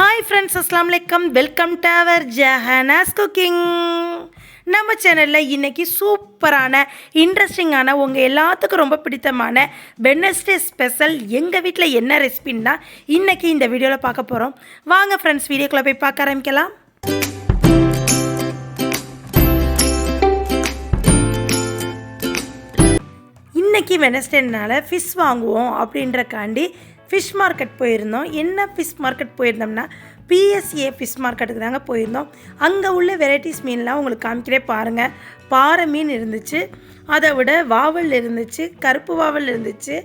Hi friends அஸ்லாம் வலைக்கம் welcome to our Jahanas cooking நம்ம சேனலில் இன்றைக்கி சூப்பரான இன்ட்ரெஸ்டிங்கான உங்கள் எல்லாத்துக்கும் ரொம்ப பிடித்தமான வெனஸ்டே ஸ்பெஷல் எங்கள் வீட்டில் என்ன ரெசிபின்னா இன்றைக்கி இந்த வீடியோவில் பார்க்க போகிறோம் வாங்க ஃப்ரெண்ட்ஸ் வீடியோக்குள்ளே போய் பார்க்க ஆரம்பிக்கலாம். இன்றைக்கி வெனஸ்டேனால ஃபிஷ் வாங்குவோம் அப்படின்றக்காண்டி ஃபிஷ் மார்க்கெட் போயிருந்தோம். என்ன ஃபிஷ் மார்க்கெட் போயிருந்தோம்னா பிஎஸ்ஏ ஃபிஷ் மார்க்கெட்டுக்கு தாங்க போயிருந்தோம். அங்கே உள்ள வெரைட்டிஸ் மீன்லாம் உங்களுக்கு காமிக்கிறே பாருங்கள் பாறை மீன் இருந்துச்சு அதை விட வாவல் இருந்துச்சு கருப்பு வாவல் இருந்துச்சு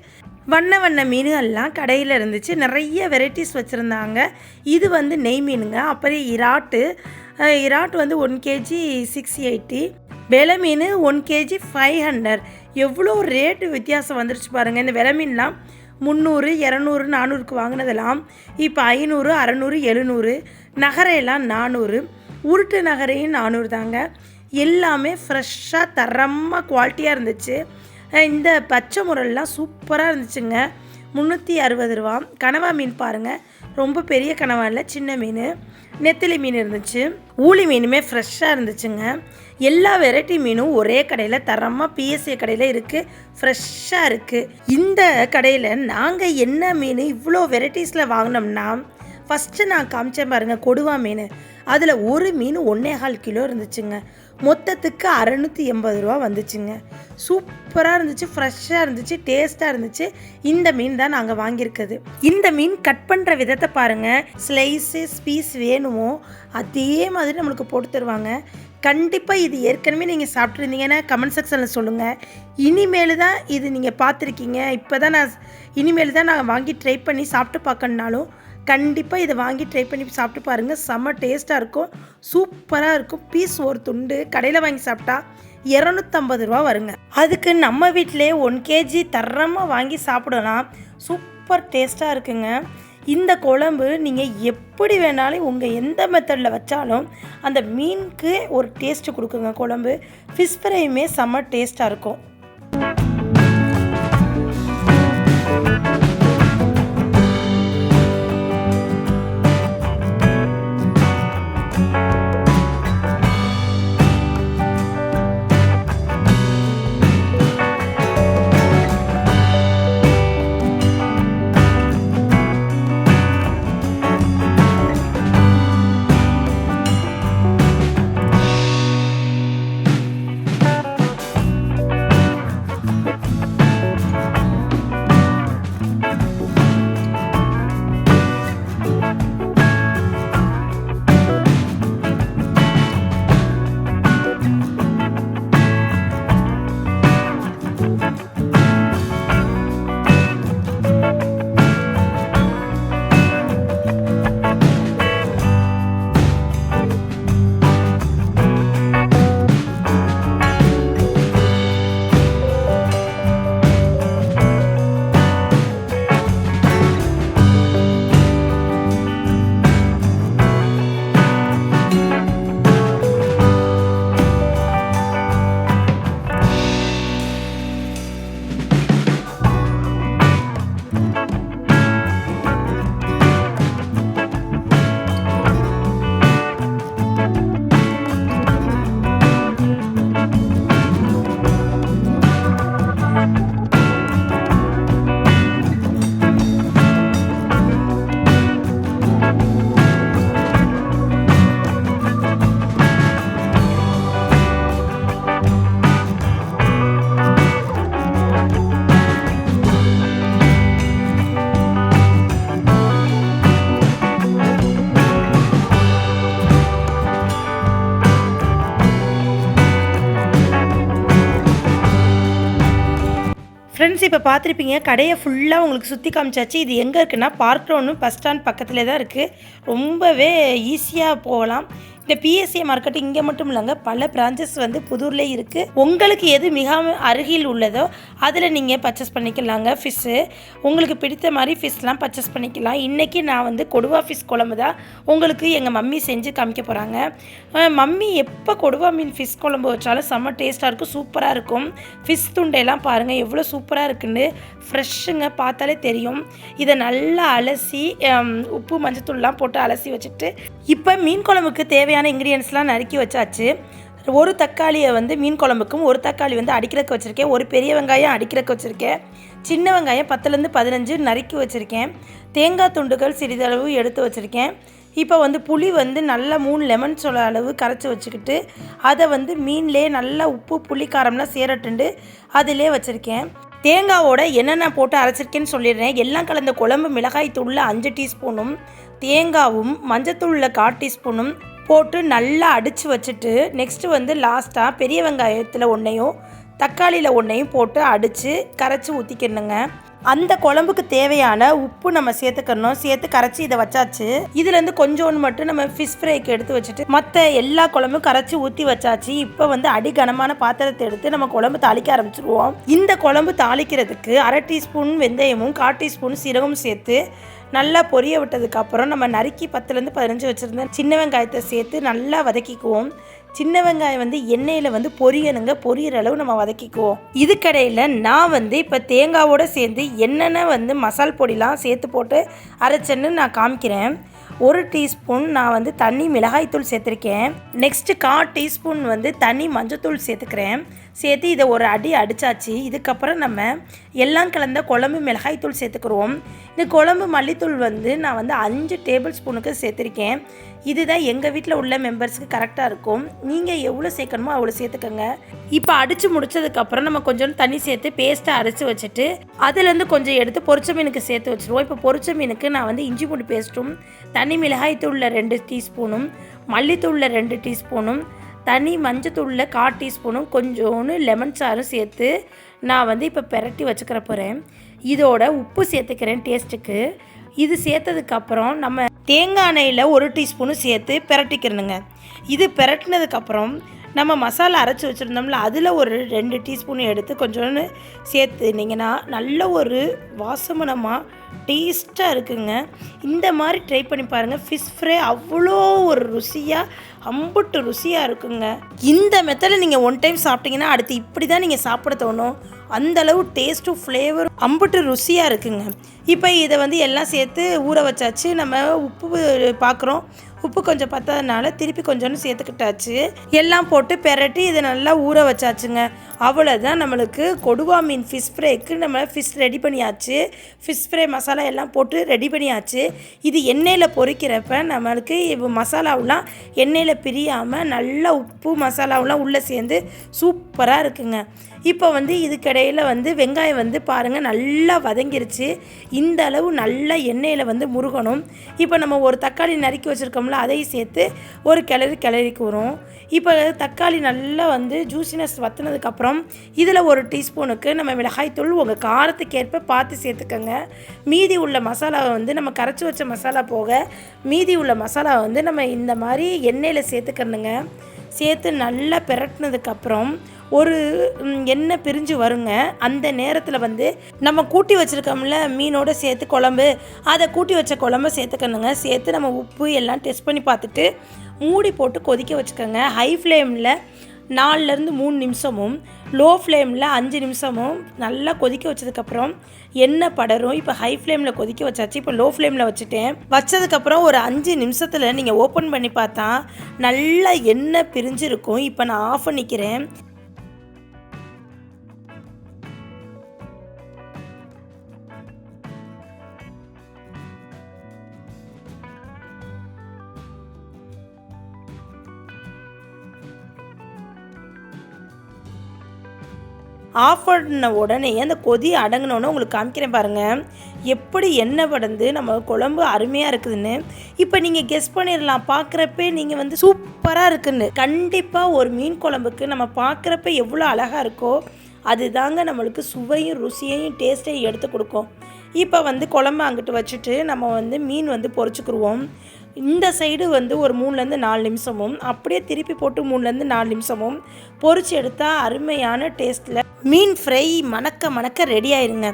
வண்ண வண்ண மீன்கள்லாம் கடையில் இருந்துச்சு. நிறைய வெரைட்டிஸ் வச்சுருந்தாங்க. இது வந்து நெய் மீனுங்க. அப்புறம் இராட்டு இராட்டு வந்து ஒன் கேஜி சிக்ஸ் எயிட்டி விலை மீன் ஒன் கேஜி ஃபைவ் ஹண்ட்ரட் எவ்வளோ ரேட்டு வித்தியாசம் வந்துருச்சு பாருங்கள் இந்த விலை மீன்லாம் முந்நூறு இரநூறு நானூறுக்கு வாங்கினதெல்லாம் இப்போ ஐநூறு அறநூறு எழுநூறு நகரையெல்லாம் நானூறு உருட்டு நகரையும் நானூறு தாங்க. எல்லாமே ஃப்ரெஷ்ஷாக தரமாக குவாலிட்டியாக இருந்துச்சு. இந்த பச்சை முரல்லாம் சூப்பராக இருந்துச்சுங்க. முந்நூற்றி அறுபது ரூபா. கனவா மீன் பாருங்கள் ரொம்ப பெரிய கனவா இல்லை சின்ன மீன். நெத்திலி மீன் இருந்துச்சு. ஊளி மீனுமே ஃப்ரெஷ்ஷாக இருந்துச்சுங்க. எல்லா வெரைட்டி மீனும் ஒரே கடையில் தரமாக பிஎஸ்சி கடையில் இருக்குது ஃப்ரெஷ்ஷாக இருக்குது இந்த கடையில் நாங்கள் என்ன மீன் இவ்வளோ வெரைட்டிஸில் வாங்கினோம்னா ஃபஸ்ட்டு நான் காமிச்சேன் பாருங்கள் கொடுவா மீன். அதில் ஒரு மீன் ஒன்னேகால் கிலோ இருந்துச்சுங்க. மொத்தத்துக்கு அறநூற்றி எண்பது ரூபா வந்துச்சுங்க. சூப்பராக இருந்துச்சு ஃப்ரெஷ்ஷாக இருந்துச்சு டேஸ்ட்டாக இருந்துச்சு. இந்த மீன் தான் நாங்கள் வாங்கியிருக்குது. இந்த மீன் கட் பண்ணுற விதத்தை பாருங்கள் ஸ்லைஸு ஸ்பீஸ் வேணுமோ அதே மாதிரி நம்மளுக்கு போட்டு தருவாங்க. கண்டிப்பாக இது ஏற்கனவே நீங்கள் சாப்பிட்ருந்தீங்கன்னா கமெண்ட் செக்ஷனில் சொல்லுங்கள் இனிமேல் தான் இது நீங்கள் பார்த்துருக்கீங்க. இப்போ தான் நான் இனிமேல் தான் நான் வாங்கி ட்ரை பண்ணி சாப்பிட்டு பார்க்கணுனாலும் கண்டிப்பாக இதை வாங்கி ட்ரை பண்ணி சாப்பிட்டு பாருங்கள் செம்ம டேஸ்ட்டாக இருக்கும். சூப்பராக இருக்கும். பீஸ் ஒரு துண்டு கடையில் வாங்கி சாப்பிட்டா இரநூத்தம்பது ரூபா வருங்க. அதுக்கு நம்ம வீட்டிலே ஒன் கேஜி தரமாக வாங்கி சாப்பிடலாம். சூப்பர் டேஸ்ட்டாக இருக்குங்க. இந்த குழம்பு நீங்கள் எப்படி வேணாலும் உங்கள் எந்த மெத்தடில் வச்சாலும் அந்த மீனுக்கு ஒரு டேஸ்ட்டு கொடுக்குங்க குழம்பு. ஃபிஷ் ஃப்ரையுமே செம்ம டேஸ்ட்டாக இருக்கும். ஃப்ரெண்ட்ஸ் இப்போ பார்த்துருப்பீங்க. கடையை ஃபுல்லாக உங்களுக்கு சுற்றி காமிச்சாச்சு. இது எங்கே இருக்குன்னா பார்க் ரோடு பஸ் ஸ்டாண்ட் பக்கத்துலேயே தான் இருக்குது ரொம்பவே ஈஸியாக போகலாம். இந்த பிஎஸ்சி மார்க்கெட் இங்கே மட்டும் இல்லைங்க பல பிரான்ச்சஸ் வந்து புதூர்லேயே இருக்குது உங்களுக்கு எது மிக அருகில் உள்ளதோ அதில் நீங்கள் பர்ச்சேஸ் பண்ணிக்கலாங்க ஃபிஷ்ஷு உங்களுக்கு பிடித்த மாதிரி ஃபிஷ்லாம் பர்ச்சேஸ் பண்ணிக்கலாம். இன்றைக்கி நான் வந்து கொடுவா ஃபிஷ் குழம்பு தான் உங்களுக்கு எங்கள் மம்மி செஞ்சு காமிக்க போகிறாங்க மம்மி எப்போ கொடுவா மீன் ஃபிஷ் குழம்பு வச்சாலும் செம்ம டேஸ்ட்டாக இருக்கும் சூப்பராக இருக்கும். ஃபிஷ் துண்டையெல்லாம் பாருங்கள் எவ்வளோ சூப்பராக இருக்குன்னு ஃப்ரெஷ்ஷுங்க பார்த்தாலே தெரியும். இதை நல்லா அலசி உப்பு மஞ்சத்தூள்லாம் போட்டு அலசி வச்சுட்டு இப்போ மீன் குழம்புக்கு தேவையான இன்க்ரீடியன்ஸ்லாம் நறுக்கி வச்சாச்சு. ஒரு தக்காளியை வந்து மீன் குழம்புக்கும் ஒரு தக்காளி வந்து அடிக்கிறதுக்கு வச்சுருக்கேன். ஒரு பெரிய வெங்காயம் அடிக்கிறதுக்கு வச்சுருக்கேன். சின்ன வெங்காயம் பத்துலேருந்து பதினஞ்சு நறுக்கி வச்சுருக்கேன். தேங்காய் துண்டுகள் சிறிதளவு எடுத்து வச்சுருக்கேன். இப்போ வந்து புளி வந்து நல்லா மூணு லெமன் சொல்ல அளவு கரைச்சி வச்சுக்கிட்டு அதை வந்து மீன்லேயே நல்லா உப்பு புளி காரம்லாம் சேரட்டுண்டு அதிலே வச்சுருக்கேன். தேங்காவோட என்னென்ன போட்டு அரைச்சிருக்கேன்னு சொல்லிடுறேன். எல்லாம் கலந்த குழம்பு மிளகாய் தூளில் அஞ்சு டீஸ்பூனும் தேங்காவும் மஞ்சத்தூளில் கால் டீஸ்பூனும் போட்டு நல்லா அடித்து வச்சுட்டு நெக்ஸ்ட்டு வந்து லாஸ்ட்டாக பெரிய வெங்காயத்தில் ஒன்றையும் தக்காளியில் ஒன்றையும் போட்டு அடித்து கரைச்சி ஊற்றிக்கணுங்க அந்த குழம்புக்கு தேவையான உப்பு நம்ம சேர்த்துக்கணும். சேர்த்து கரைச்சி இதை வச்சாச்சு. இதுலேருந்து கொஞ்சோண்டு மட்டும் நம்ம ஃபிஷ் ஃப்ரைக்கு எடுத்து வச்சுட்டு மற்ற எல்லா குழம்பும் கரைச்சி ஊற்றி வச்சாச்சு. இப்போ வந்து அடிகனமான பாத்திரத்தை எடுத்து நம்ம குழம்பு தாளிக்க ஆரம்பிச்சிருவோம். இந்த குழம்பு தாளிக்கிறதுக்கு அரை டீஸ்பூன் வெந்தயமும் கால் டீஸ்பூன் சீரகமும் சேர்த்து நல்லா பொரிய விட்டதுக்கு அப்புறம் நம்ம நறுக்கி பத்துலேருந்து பதினஞ்சு வச்சுருந்த சின்ன வெங்காயத்தை சேர்த்து நல்லா வதக்கிக்குவோம். சின்ன வெங்காயம் வந்து எண்ணெயில் வந்து பொரியணுங்க. பொரியிற அளவு நம்ம வதக்கிக்குவோம். இதுக்கடையில் நான் வந்து இப்போ தேங்காவோடு சேர்ந்து என்னென்ன வந்து மசால் பொடிலாம் சேர்த்து போட்டு அரைச்சேன்னு நான் காமிக்கிறேன். ஒரு டீஸ்பூன் நான் வந்து தண்ணி மிளகாய்த்தூள் சேர்த்துருக்கேன். நெக்ஸ்ட்டு கால் டீஸ்பூன் வந்து தண்ணி மஞ்சத்தூள் சேர்த்துக்கிறேன். சேர்த்து இதை ஒரு அடி அடித்தாச்சு இதுக்கப்புறம் நம்ம எல்லாம் கலந்த குழம்பு மிளகாய்த்தூள் சேர்த்துக்குருவோம். இந்த குழம்பு மல்லித்தூள் வந்து நான் வந்து அஞ்சு டேபிள் ஸ்பூனுக்கு சேர்த்துருக்கேன். இதுதான் எங்கள் வீட்டில் உள்ள மெம்பர்ஸுக்கு கரெக்டாக இருக்கும். நீங்கள் எவ்வளோ சேர்க்கணுமோ அவ்வளோ சேர்த்துக்கோங்க. இப்போ அடித்து முடிச்சதுக்கப்புறம் நம்ம கொஞ்சம் தண்ணி சேர்த்து பேஸ்ட்டாக அரைச்சி வச்சுட்டு அதுலேருந்து கொஞ்சம் எடுத்து பொரிச்ச மீனுக்கு சேர்த்து வச்சுருவோம். இப்போ பொரிச்ச மீனுக்கு நான் வந்து இஞ்சி பூண்டு பேஸ்ட்டும் தனி மிளகாய் தூளில் ரெண்டு டீஸ்பூனும் மல்லித்தூளில் ரெண்டு டீஸ்பூனும் தனி மஞ்சத்தூளில் கால் டீஸ்பூனும் கொஞ்சோன்னு லெமன் சாறும் சேர்த்து நான் வந்து இப்போ பெரட்டி வச்சுக்கிற போகிறேன் இதோட உப்பு சேர்த்துக்கிறேன் டேஸ்ட்டுக்கு இது சேர்த்ததுக்கப்புறம் நம்ம தேங்காய் எண்ணெயில் ஒரு டீஸ்பூனு சேர்த்து பெரட்டிக்கிறணுங்க இது பெரட்டினதுக்கப்புறம் நம்ம மசாலா அரைச்சி வச்சுருந்தோம்ல அதில் ஒரு ரெண்டு டீஸ்பூன் எடுத்து கொஞ்சோன்னு சேர்த்துனிங்கன்னா நல்ல ஒரு வாசமனமாக டேஸ்ட்டாக இருக்குங்க. இந்த மாதிரி ட்ரை பண்ணி பாருங்கள் ஃபிஷ் ஃப்ரை அவ்வளோ ஒரு ருசியாக அம்புட்டு ருசியாக இருக்குங்க. இந்த மெத்தடில் நீங்கள் ஒன் டைம் சாப்பிட்டீங்கன்னா அடுத்து இப்படி தான் நீங்கள் சாப்பிட தோணும். அந்தளவு டேஸ்ட்டும் ஃப்ளேவரும் அம்புட்டு ருசியாக இருக்குங்க. இப்போ இதை வந்து எல்லாம் சேர்த்து ஊற வச்சாச்சு. நம்ம உப்பு பார்க்குறோம் உப்பு கொஞ்சம் பத்தாதனால திருப்பி கொஞ்சோண்டு சேர்த்துக்கிட்டாச்சு. எல்லாம் போட்டு பெரட்டி இதை நல்லா ஊற வச்சாச்சுங்க. அவ்வளோதான் நம்மளுக்கு கொடுவா மீன் ஃபிஷ் ஃப்ரைக்கு நம்ம ஃபிஷ் ரெடி பண்ணியாச்சு. ஃபிஷ் ஃப்ரை மசாலா எல்லாம் போட்டு ரெடி பண்ணியாச்சு. இது எண்ணெயில் பொரிக்கிறப்ப நம்மளுக்கு மசாலாவெலாம் எண்ணெயில் பிரியாமல் நல்லா உப்பு மசாலாவெலாம் உள்ளே சேர்ந்து சூப்பராக இருக்குங்க. இப்போ வந்து இதுக்கிடையில் வந்து வெங்காயம் வந்து பாருங்கள் நல்லா வதங்கிருச்சு. இந்த அளவு நல்லா எண்ணெயில் வந்து முருகணும். இப்போ நம்ம ஒரு தக்காளி நறுக்கி வச்சுருக்கோம்ல அதையும் சேர்த்து ஒரு கிளறி கிளறிக்கு வரும் இப்போ தக்காளி நல்லா வந்து ஜூசினஸ் வத்துனதுக்கப்புறம் இதில் ஒரு டீஸ்பூனுக்கு நம்ம மிளகாய்த்தூள் உங்கள் காரத்துக்கேற்ப பார்த்து சேர்த்துக்கோங்க. மீதி உள்ள மசாலாவை வந்து நம்ம கரைச்சி வச்ச மசாலா போக மீதி உள்ள மசாலாவை வந்து நம்ம இந்த மாதிரி எண்ணெயில் சேர்த்துக்கணுங்க. சேர்த்து நல்லா பிரட்டினதுக்கப்புறம் ஒரு எண்ணெய் பிரிஞ்சு வருங்க. அந்த நேரத்தில் வந்து நம்ம கூட்டி வச்சுருக்கோம்ல மீனோட சேர்த்து குழம்பு. அதை கூட்டி வச்ச குழம்ப சேர்த்துக்கணுங்க. சேர்த்து நம்ம உப்பு எல்லாம் டெஸ்ட் பண்ணி பார்த்துட்டு மூடி போட்டு கொதிக்க வச்சுக்கோங்க. ஹை ஃப்ளேமில் நாலுலேருந்து மூணு நிமிஷமும் லோ ஃப்ளேமில் அஞ்சு நிமிஷமும் நல்லா கொதிக்க வச்சதுக்கப்புறம் எண்ணெய் படரும். இப்போ ஹை ஃப்ளேமில் கொதிக்க வச்சாச்சு. இப்போ லோ ஃப்ளேமில் வச்சுட்டேன். வச்சதுக்கப்புறம் ஒரு அஞ்சு நிமிஷத்தில் நீங்கள் ஓப்பன் பண்ணி பார்த்தா நல்லா எண்ணெய் பிரிஞ்சிருக்கும். இப்போ நான் ஆஃப் பண்ணிக்கிறேன் ஆஃப் பண்ண உடனே அந்த கொதி அடங்கினோடனே உங்களுக்கு காமிக்கிறேன் பாருங்கள் எப்படி எண்ணெய் படந்து நம்ம குழம்பு அருமையாக இருக்குதுன்னு. இப்போ நீங்கள் கெஸ் பண்ணிடலாம். பார்க்குறப்பே நீங்கள் வந்து சூப்பராக இருக்குன்னு. கண்டிப்பாக ஒரு மீன் குழம்புக்கு நம்ம பார்க்குறப்ப எவ்வளோ அழகாக இருக்கோ அதுதாங்க நம்மளுக்கு சுவையும் ருசியையும் டேஸ்ட்டையும் எடுத்து கொடுக்கும். இப்போ வந்து குழம்பு அங்கிட்டு வச்சுட்டு நம்ம வந்து மீன் வந்து பொரிச்சுக்குருவோம் இந்த சைடு வந்து ஒரு மூணுலேருந்து நாலு நிமிஷமும் அப்படியே திருப்பி போட்டு மூணுலேருந்து நாலு நிமிஷமும் பொறிச்சு எடுத்தால் அருமையான டேஸ்ட்டில் மீன் ஃப்ரை மணக்க மணக்க ரெடி ஆயிருங்க.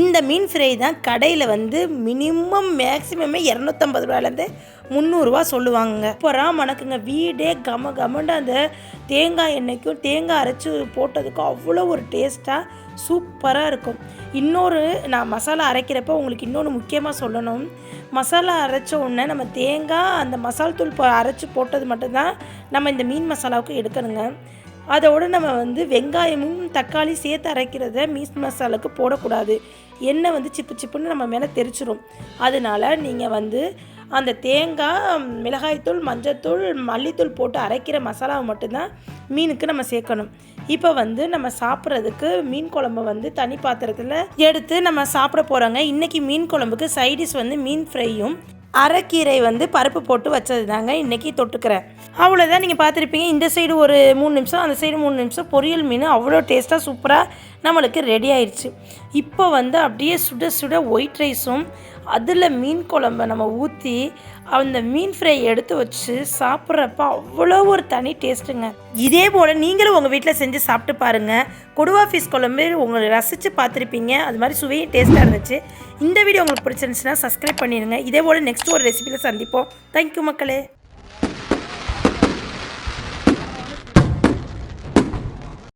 இந்த மீன் ஃப்ரை தான் கடையில் வந்து மினிமம் மேக்ஸிமமே இரநூத்தம்பது ரூபாயிலேருந்து முந்நூறுரூவா சொல்லுவாங்க அப்புறம் மணக்குங்க. வீடே கம கமண்டு அந்த தேங்காய் எண்ணெய்க்கும் தேங்காய் அரைச்சி போட்டதுக்கும் அவ்வளோ ஒரு டேஸ்ட்டாக சூப்பராக இருக்கும். இன்னொரு நான் மசாலா அரைக்கிறப்ப உங்களுக்கு இன்னொன்று முக்கியமாக சொல்லணும். மசாலா அரைச்ச உடனே நம்ம தேங்காய் அந்த மசால் தூள் போ அரைச்சி போட்டது மட்டும்தான் நம்ம இந்த மீன் மசாலாவுக்கு எடுக்கணுங்க. அதோடு நம்ம வந்து வெங்காயமும் தக்காளி சேர்த்து அரைக்கிறத மீன் மசாலாவுக்கு போடக்கூடாது. எண்ணெய் வந்து சிப்பு சிப்புன்னு நம்ம மேலே தெரிச்சிரும். அதனால நீங்கள் வந்து அந்த தேங்காய் மிளகாய்த்தூள் மஞ்சத்தூள் மல்லித்தூள் போட்டு அரைக்கிற மசாலாவை மட்டும்தான் மீனுக்கு நம்ம சேர்க்கணும். இப்போ வந்து நம்ம சாப்பிட்றதுக்கு மீன் குழம்பு வந்து தனி பாத்திரத்தில் எடுத்து நம்ம சாப்பிட போகிறோங்க இன்றைக்கி மீன் குழம்புக்கு சைடிஷ் வந்து மீன் ஃப்ரையும் அரைக்கீரை வந்து பருப்பு போட்டு வச்சது தாங்க இன்றைக்கி தொட்டுக்கிறேன். அவ்வளோதான் நீங்கள் பார்த்துருப்பீங்க. இந்த சைடு ஒரு மூணு நிமிஷம் அந்த சைடு மூணு நிமிஷம் பொரியல் மீன் அவ்வளோ டேஸ்ட்டாக சூப்பராக நம்மளுக்கு ரெடி ஆயிடுச்சு இப்போ வந்து அப்படியே சுட சுட ஒயிட் ரைஸும் அதில் மீன் குழம்ப நம்ம ஊற்றி அந்த மீன் ஃப்ரை எடுத்து வச்சு சாப்பிட்றப்ப அவ்வளோ ஒரு தனி டேஸ்ட்டுங்க. இதே போல் நீங்களும் உங்கள் வீட்டில் செஞ்சு சாப்பிட்டு பாருங்கள் கொடுவா ஃபிஷ் குழம்பு உங்களை ரசித்து பார்த்துருப்பீங்க. அது மாதிரி சுவையும் டேஸ்ட்டாக இருந்துச்சு. இந்த வீடியோ உங்களுக்கு பிடிச்சிருந்துச்சுன்னா சப்ஸ்கிரைப் பண்ணிடுங்க. இதே போல் நெக்ஸ்ட் ஒரு ரெசிபியில் சந்திப்போம். தேங்க்யூ மக்களே.